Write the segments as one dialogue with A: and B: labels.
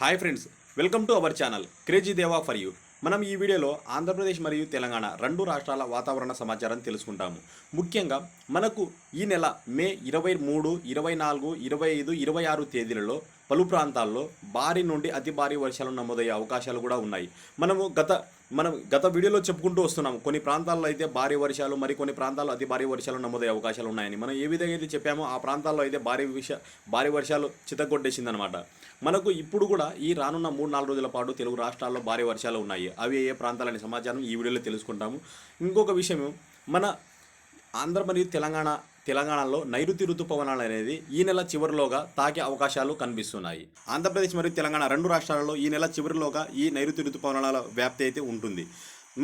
A: Hi friends welcome to our channel crazy Deva for you. మనం ఈ వీడియోలో ఆంధ్రప్రదేశ్ మరియు తెలంగాణ రెండు రాష్ట్రాల వాతావరణ సమాచారం తెలుసుకుంటాము. ముఖ్యంగా మనకు ఈ నెల మే ఇరవై మూడు ఇరవై నాలుగు ఇరవై ఐదు ఇరవై ఆరు తేదీలలో పలు ప్రాంతాల్లో భారీ నుండి అతి భారీ వర్షాలు నమోదయ్యే అవకాశాలు కూడా ఉన్నాయి. మనము గత మనం గత వీడియోలో చెప్పుకుంటూ వస్తున్నాం కొన్ని ప్రాంతాల్లో అయితే భారీ వర్షాలు మరి కొన్ని ప్రాంతాల్లో అతి భారీ వర్షాలు నమోదయ్యే అవకాశాలు ఉన్నాయని. మనం ఏ విధంగా అయితే చెప్పామో ఆ ప్రాంతాల్లో అయితే భారీ విష భారీ వర్షాలు చితగొట్టేసిందనమాట మనకు ఇప్పుడు కూడా ఈ రానున్న మూడు నాలుగు రోజుల పాటు తెలుగు రాష్ట్రాల్లో భారీ వర్షాలు ఉన్నాయి. అవి ఏ ప్రాంతాలని సమాచారం ఈ వీడియోలో తెలుసుకుంటాము. ఇంకొక విషయం మన ఆంధ్ర మరియు తెలంగాణ తెలంగాణలో నైరుతి ఋతుపవనాలు అనేది ఈ నెల చివరిలోగా తాకే అవకాశాలు కనిపిస్తున్నాయి. ఆంధ్రప్రదేశ్ మరియు తెలంగాణ రెండు రాష్ట్రాలలో ఈ నెల చివరిలోగా ఈ నైరుతి ఋతుపవనాల వ్యాప్తి అయితే ఉంటుంది.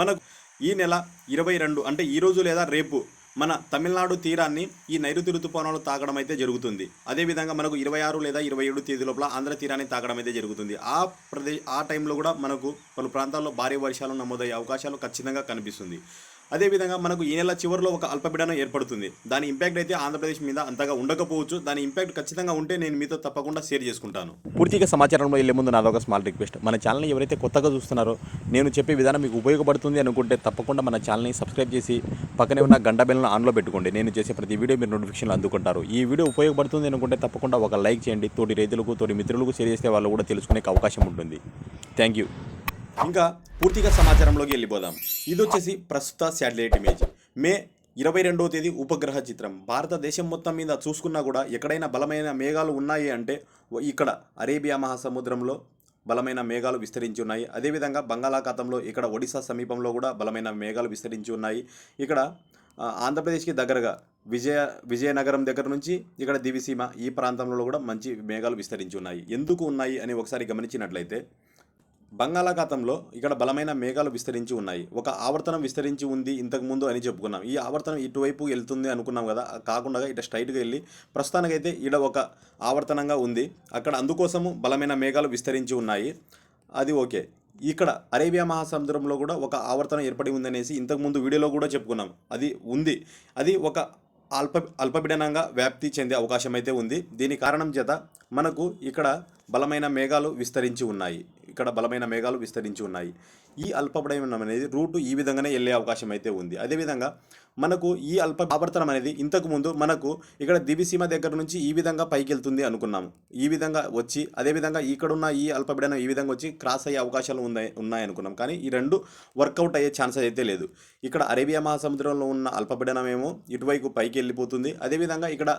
A: మనకు ఈ నెల ఇరవై రెండు అంటే ఈరోజు లేదా రేపు మన తమిళనాడు తీరాన్ని ఈ నైరుతి ఋతుపవనాలు తాకడం అయితే జరుగుతుంది. అదేవిధంగా మనకు ఇరవై ఆరు లేదా ఇరవై ఏడు తేదీ లోపల ఆంధ్ర తీరాన్ని తాకడం అయితే జరుగుతుంది. ఆ ప్రదే ఆ టైంలో కూడా మనకు పలు ప్రాంతాల్లో భారీ వర్షాలు నమోదయ్యే అవకాశాలు ఖచ్చితంగా కనిపిస్తుంది. అదేవిధంగా మనకు ఈ నెల చివరిలో ఒక అల్పపీడనం ఏర్పడుతుంది. దాని ఇంపాక్ట్ అయితే ఆంధ్రప్రదేశ్ మీద అంతగా ఉండకపోవచ్చు. దాని ఇంపాక్ట్ ఖచ్చితంగా ఉంటే నేను మీతో తప్పకుండా షేర్ చేసుకుంటాను. పూర్తిగా సమాచారంలో వెళ్ళే ముందు నాదొక స్మాల్ రిక్వెస్ట్ మన ఛానల్ని ఎవరైతే కొత్తగా చూస్తున్నారో నేను చెప్పే విధానం మీకు ఉపయోగపడుతుంది అనుకుంటే తప్పకుండా మన ఛానల్ని సబ్స్క్రైబ్ చేసి పక్కనే ఉన్న గంట బెల్లను ఆన్లో పెట్టుకోండి. నేను చేసే ప్రతి వీడియో మీరు నోటిఫికేషన్లు అందుకుంటారు. ఈ వీడియో ఉపయోగపడుతుంది అనుకుంటే తప్పకుండా ఒక లైక్ చేయండి. తోటి రైతులకు తోటి మిత్రులకు షేర్ చేస్తే వాళ్ళు కూడా తెలుసుకునే అవకాశం ఉంటుంది. థ్యాంక్ యూ ఇంకా పూర్తిగా సమాచారంలోకి వెళ్ళిపోదాం. ఇది వచ్చేసి ప్రస్తుత శాటిలైట్ ఇమేజ్. మే ఇరవై రెండవ తేదీ ఉపగ్రహ చిత్రం. భారతదేశం మొత్తం మీద చూసుకున్నా కూడా ఎక్కడైనా బలమైన మేఘాలు ఉన్నాయి అంటే ఇక్కడ అరేబియా మహాసముద్రంలో బలమైన మేఘాలు విస్తరించి ఉన్నాయి. అదేవిధంగా బంగాళాఖాతంలో ఇక్కడ ఒడిశా సమీపంలో కూడా బలమైన మేఘాలు విస్తరించి ఉన్నాయి. ఇక్కడ ఆంధ్రప్రదేశ్కి దగ్గరగా విజయ విజయనగరం దగ్గర నుంచి ఇక్కడ దివిసీమ ఈ ప్రాంతంలో కూడా మంచి మేఘాలు విస్తరించి ఉన్నాయి. ఎందుకు ఉన్నాయి అని ఒకసారి గమనించినట్లయితే బంగాళాఖాతంలో ఇక్కడ బలమైన మేఘాలు విస్తరించి ఉన్నాయి. ఒక ఆవర్తనం విస్తరించి ఉంది ఇంతకు ముందు అని చెప్పుకున్నాం. ఈ ఆవర్తనం ఇటువైపు వెళ్తుంది అనుకున్నాం కదా. కాకుండా ఇటు స్ట్రైట్గా వెళ్ళి ప్రస్తుతానికైతే ఇక్కడ ఒక ఆవర్తనంగా ఉంది. అక్కడ అందుకోసము బలమైన మేఘాలు విస్తరించి ఉన్నాయి. అది ఓకే. ఇక్కడ అరేబియా మహాసముద్రంలో కూడా ఒక ఆవర్తనం ఏర్పడి ఉందనేసి ఇంతకుముందు వీడియోలో కూడా చెప్పుకున్నాం. అది ఉంది. అది ఒక అల్ప అల్పపీడనంగా వ్యాప్తి చెందే అవకాశం అయితే ఉంది. దీని కారణం చేత మనకు ఇక్కడ బలమైన మేఘాలు విస్తరించి ఉన్నాయి. ఇక్కడ బలమైన మేఘాలు విస్తరించి ఉన్నాయి. ఈ అల్పపీడనం అనేది రూటు ఈ విధంగానే వెళ్ళే అవకాశం అయితే ఉంది. అదేవిధంగా మనకు ఈ అల్ప ఆవర్తనం అనేది ఇంతకు ముందు మనకు ఇక్కడ దివిసీమ దగ్గర నుంచి ఈ విధంగా పైకి వెళ్తుంది అనుకున్నాము ఈ విధంగా వచ్చి అదేవిధంగా ఇక్కడున్న ఈ అల్పపీడనం ఈ విధంగా వచ్చి క్రాస్ అయ్యే అవకాశాలు ఉన్నాయి ఉన్నాయి అనుకున్నాం. కానీ ఈ రెండు వర్కౌట్ అయ్యే ఛాన్సెస్ అయితే లేదు. ఇక్కడ అరేబియా మహాసముద్రంలో ఉన్న అల్పపీడనం ఏమో ఇటువైపు పైకి వెళ్ళిపోతుంది. అదేవిధంగా ఇక్కడ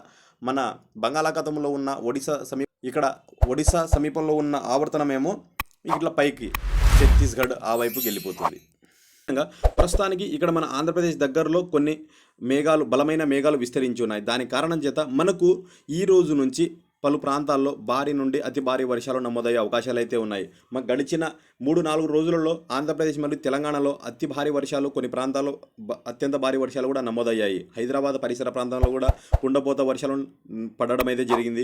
A: మన బంగాళాఖాతంలో ఉన్న ఒడిశా సమీప ఇక్కడ ఒడిశా సమీపంలో ఉన్న ఆవర్తనమేమో ఇట్లా పైకి ఛత్తీస్గఢ్ ఆ వైపుకి వెళ్ళిపోతుంది. ప్రస్తుతానికి ఇక్కడ మన ఆంధ్రప్రదేశ్ దగ్గరలో కొన్ని మేఘాలు బలమైన మేఘాలు విస్తరించి ఉన్నాయి. దాని కారణం చేత మనకు ఈ రోజు నుంచి పలు ప్రాంతాల్లో భారీ నుండి అతి భారీ వర్షాలు నమోదయ్యే అవకాశాలు అయితే ఉన్నాయి. మాకు గడిచిన మూడు నాలుగు రోజులలో ఆంధ్రప్రదేశ్ మరియు తెలంగాణలో అతి భారీ వర్షాలు కొన్ని ప్రాంతాల్లో అత్యంత భారీ వర్షాలు కూడా నమోదయ్యాయి. హైదరాబాద్ పరిసర ప్రాంతాల్లో కూడా కుండపోత వర్షాలు పడడం అయితే జరిగింది.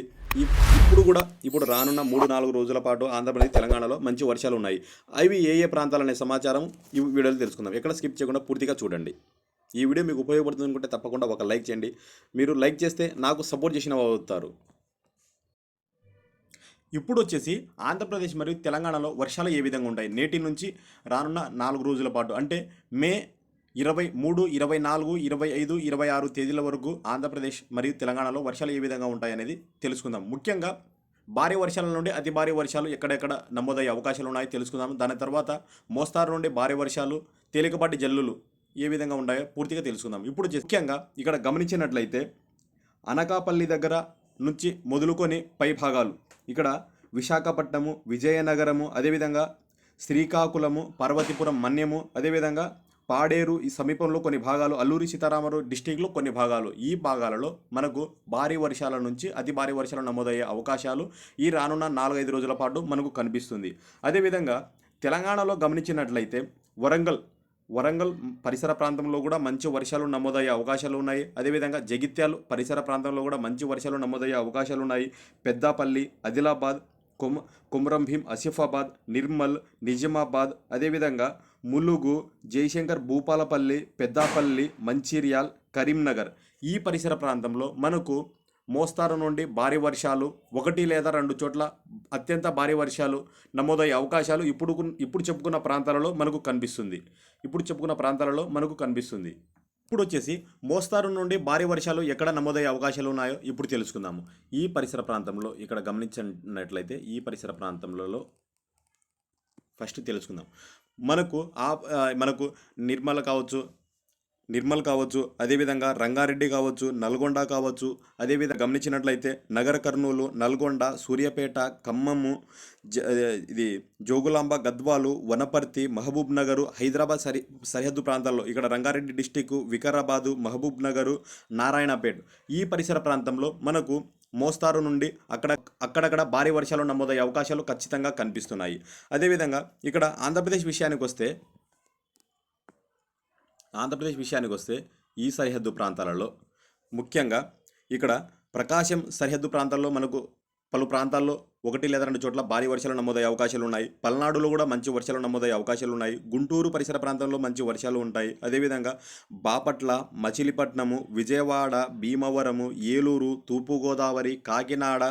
A: ఇప్పుడు కూడా ఇప్పుడు రానున్న మూడు నాలుగు రోజుల పాటు ఆంధ్రప్రదేశ్ తెలంగాణలో మంచి వర్షాలు ఉన్నాయి. అవి ఏ ఏ ప్రాంతాలనే సమాచారం ఈ వీడియోలో తెలుసుకుందాం. ఎక్కడ స్కిప్ చేయకుండా పూర్తిగా చూడండి. ఈ వీడియో మీకు ఉపయోగపడుతుంది అనుకుంటే తప్పకుండా ఒక లైక్ చేయండి. మీరు లైక్ చేస్తే నాకు సపోర్ట్ చేసిన వారు అవుతారు. ఇప్పుడు వచ్చేసి ఆంధ్రప్రదేశ్ మరియు తెలంగాణలో వర్షాలు ఏ విధంగా ఉంటాయి? నేటి నుంచి రానున్న నాలుగు రోజుల పాటు అంటే మే ఇరవై మూడు ఇరవై నాలుగు ఇరవై ఐదు ఇరవై ఆరు తేదీల వరకు ఆంధ్రప్రదేశ్ మరియు తెలంగాణలో వర్షాలు ఏ విధంగా ఉంటాయనేది తెలుసుకుందాం. ముఖ్యంగా భారీ వర్షాల నుండి అతి భారీ వర్షాలు ఎక్కడెక్కడ నమోదయ్యే అవకాశాలు ఉన్నాయో తెలుసుకుందాం. దాని తర్వాత మోస్తారు నుండి భారీ వర్షాలు తేలికపాటి జల్లులు ఏ విధంగా ఉన్నాయో పూర్తిగా తెలుసుకుందాం. ఇప్పుడు ముఖ్యంగా ఇక్కడ గమనించినట్లయితే అనకాపల్లి దగ్గర నుంచి మొదలుకొని పై భాగాలు ఇక్కడ విశాఖపట్నము విజయనగరము అదేవిధంగా శ్రీకాకుళము పార్వతీపురం మన్యము అదేవిధంగా పాడేరు ఈ సమీపంలో కొన్ని భాగాలు అల్లూరి సీతారామరావు డిస్టిక్లో కొన్ని భాగాలు. ఈ భాగాలలో మనకు భారీ వర్షాల నుంచి అతి భారీ వర్షాలు నమోదయ్యే అవకాశాలు ఈ రానున్న నాలుగైదు రోజుల పాటు మనకు కనిపిస్తుంది. అదేవిధంగా తెలంగాణలో గమనించినట్లయితే వరంగల్ వరంగల్ పరిసర ప్రాంతంలో కూడా మంచి వర్షాలు నమోదయ్యే అవకాశాలు ఉన్నాయి. అదేవిధంగా జగిత్యాలు పరిసర ప్రాంతంలో కూడా మంచి వర్షాలు నమోదయ్యే అవకాశాలు ఉన్నాయి. పెద్దాపల్లి ఆదిలాబాద్ కొమ్ కొమరం భీం ఆసిఫాబాద్ నిర్మల్ నిజామాబాద్ అదేవిధంగా ములుగు జయశంకర్ భూపాలపల్లి పెద్దాపల్లి మంచిర్యాల్ కరీంనగర్ ఈ పరిసర ప్రాంతంలో మనకు మోస్తారు నుండి భారీ వర్షాలు ఒకటి లేదా రెండు చోట్ల అత్యంత భారీ వర్షాలు నమోదయ్యే అవకాశాలు ఇప్పుడు ఇప్పుడు చెప్పుకున్న ప్రాంతాలలో మనకు కనిపిస్తుంది. ఇప్పుడు చెప్పుకున్న ప్రాంతాలలో మనకు కనిపిస్తుంది. ఇప్పుడు వచ్చేసి మోస్తారు నుండి భారీ వర్షాలు ఎక్కడ నమోదయ్యే అవకాశాలు ఉన్నాయో ఇప్పుడు తెలుసుకుందాము. ఈ పరిసర ప్రాంతంలో ఇక్కడ గమనించినట్లయితే ఈ పరిసర ప్రాంతంలో ఫస్ట్ తెలుసుకుందాం. మనకు ఆ మనకు నిర్మల్ కావచ్చు నిర్మల్ కావచ్చు అదేవిధంగా రంగారెడ్డి కావచ్చు నల్గొండ కావచ్చు అదేవిధంగా గమనించినట్లయితే నగర కర్నూలు నల్గొండ సూర్యాపేట ఖమ్మము జ ఇది జోగులాంబ గద్వాలు వనపర్తి మహబూబ్ నగరు హైదరాబాద్ సరి సరిహద్దు ప్రాంతాల్లో ఇక్కడ రంగారెడ్డి డిస్టిక్ వికారాబాదు మహబూబ్ నగరు నారాయణపేట్ ఈ పరిసర ప్రాంతంలో మనకు మోస్తారు నుండి అక్కడ అక్కడక్కడ భారీ వర్షాలు నమోదయ్యే అవకాశాలు ఖచ్చితంగా కనిపిస్తున్నాయి. అదేవిధంగా ఇక్కడ ఆంధ్రప్రదేశ్ విషయానికి వస్తే ఆంధ్రప్రదేశ్ విషయానికి వస్తే ఈ సరిహద్దు ప్రాంతాలలో ముఖ్యంగా ఇక్కడ ప్రకాశం సరిహద్దు ప్రాంతాల్లో మనకు పలు ప్రాంతాల్లో ఒకటి లేదా రెండు చోట్ల భారీ వర్షాలు నమోదయ్యే అవకాశాలు ఉన్నాయి. పల్నాడులో కూడా మంచి వర్షాలు నమోదయ్యే అవకాశాలు ఉన్నాయి. గుంటూరు పరిసర ప్రాంతంలో మంచి వర్షాలు ఉంటాయి. అదేవిధంగా బాపట్ల మచిలీపట్నము విజయవాడ భీమవరము ఏలూరు తూర్పుగోదావరి కాకినాడ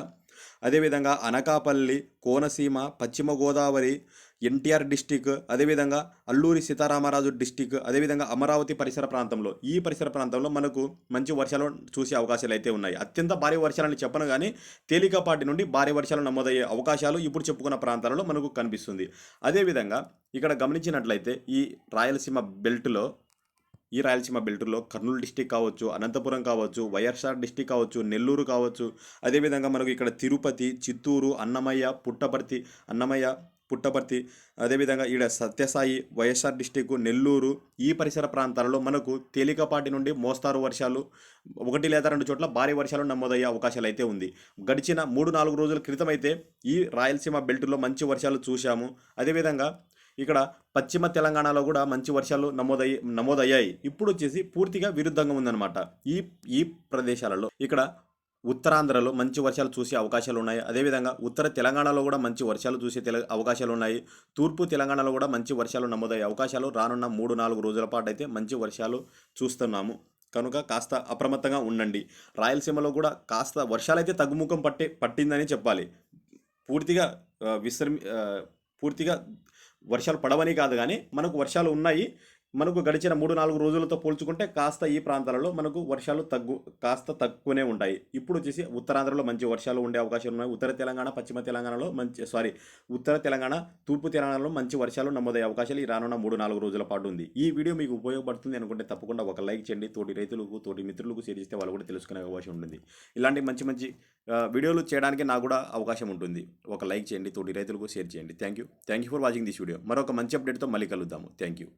A: అదేవిధంగా అనకాపల్లి కోనసీమ పశ్చిమ గోదావరి ఎన్టీఆర్ డిస్టిక్ అదేవిధంగా అల్లూరి సీతారామరాజు డిస్టిక్ అదేవిధంగా అమరావతి పరిసర ప్రాంతంలో. ఈ పరిసర ప్రాంతంలో మనకు మంచి వర్షాలు చూసే అవకాశాలు అయితే ఉన్నాయి. అత్యంత భారీ వర్షాలని చెప్పను కానీ తేలికపాటి నుండి భారీ వర్షాలు నమోదయ్యే అవకాశాలు ఇప్పుడు చెప్పుకున్న ప్రాంతాలలో మనకు కనిపిస్తుంది. అదేవిధంగా ఇక్కడ గమనించినట్లయితే ఈ రాయలసీమ బెల్ట్లో ఈ రాయలసీమ బెల్టులో కర్నూలు డిస్టిక్ కావచ్చు అనంతపురం కావచ్చు వైఎస్ఆర్ డిస్టిక్ కావచ్చు నెల్లూరు కావచ్చు అదేవిధంగా మనకు ఇక్కడ తిరుపతి చిత్తూరు అన్నమయ్య పుట్టపర్తి అన్నమయ్య పుట్టపర్తి. అదేవిధంగా ఈడ సత్యసాయి వైఎస్ఆర్ డిస్టిక్ నెల్లూరు ఈ పరిసర ప్రాంతాలలో మనకు తేలికపాటి నుండి మోస్తారు వర్షాలు. ఒకటి లేదా రెండు చోట్ల భారీ వర్షాలు నమోదయ్యే అవకాశాలు అయితే ఉంది. గడిచిన మూడు నాలుగు రోజుల క్రితం అయితే ఈ రాయలసీమ బెల్టులో మంచి వర్షాలు చూశాము. అదేవిధంగా ఇక్కడ పశ్చిమ తెలంగాణలో కూడా మంచి వర్షాలు నమోదయ్యి నమోదయ్యాయి. ఇప్పుడు వచ్చేసి పూర్తిగా విరుద్ధంగా ఉందన్నమాట. ఈ ఈ ప్రదేశాలలో. ఇక్కడ ఉత్తరాంధ్రలో మంచి వర్షాలు చూసే అవకాశాలు ఉన్నాయి. అదేవిధంగా ఉత్తర తెలంగాణలో కూడా మంచి వర్షాలు చూసే తెల అవకాశాలు ఉన్నాయి. తూర్పు తెలంగాణలో కూడా మంచి వర్షాలు నమోదయ్యే అవకాశాలు రానున్న మూడు నాలుగు రోజుల పాటు అయితే మంచి వర్షాలు చూస్తున్నాము. కనుక కాస్త అప్రమత్తంగా ఉండండి. రాయలసీమలో కూడా కాస్త వర్షాలైతే తగ్గుముఖం పట్టే పట్టిందని చెప్పాలి. పూర్తిగా విశ్రమి పూర్తిగా వర్షాలు పడవని కాదు కానీ మనకు వర్షాలు ఉన్నాయి. మనకు గడిచిన మూడు నాలుగు రోజులతో పోల్చుకుంటే కాస్త ఈ ప్రాంతాలలో మనకు వర్షాలు తగ్గు కాస్త తక్కువనే ఉంటాయి ఇప్పుడు వచ్చేసి ఉత్తరాంధ్రలో మంచి వర్షాలు ఉండే అవకాశాలు ఉన్నాయి. ఉత్తర తెలంగాణ పశ్చిమ తెలంగాణలో మంచి సారీ ఉత్తర తెలంగాణ తూర్పు తెలంగాణలో మంచి వర్షాలు నమోదయ్యే అవకాశాలు ఈ రానున్న మూడు నాలుగు రోజుల పాటు ఉంది. ఈ వీడియో మీకు ఉపయోగపడుతుంది అనుకుంటే తప్పకుండా ఒక లైక్ చేయండి. తోటి రైతులకు తోటి మిత్రులకు షేర్ చేస్తే వాళ్ళు కూడా తెలుసుకునే అవకాశం ఉంటుంది. ఇలాంటి మంచి మంచి వీడియోలు చేయడానికి నాకు కూడా అవకాశం ఉంటుంది. ఒక లైక్ చేయండి. తోటి రైతులకు షేర్ చేయండి. Thank you. Thank you for watching this video. మరొక మంచి అప్డేట్తో మళ్ళీ కలుద్దాము. Thank you.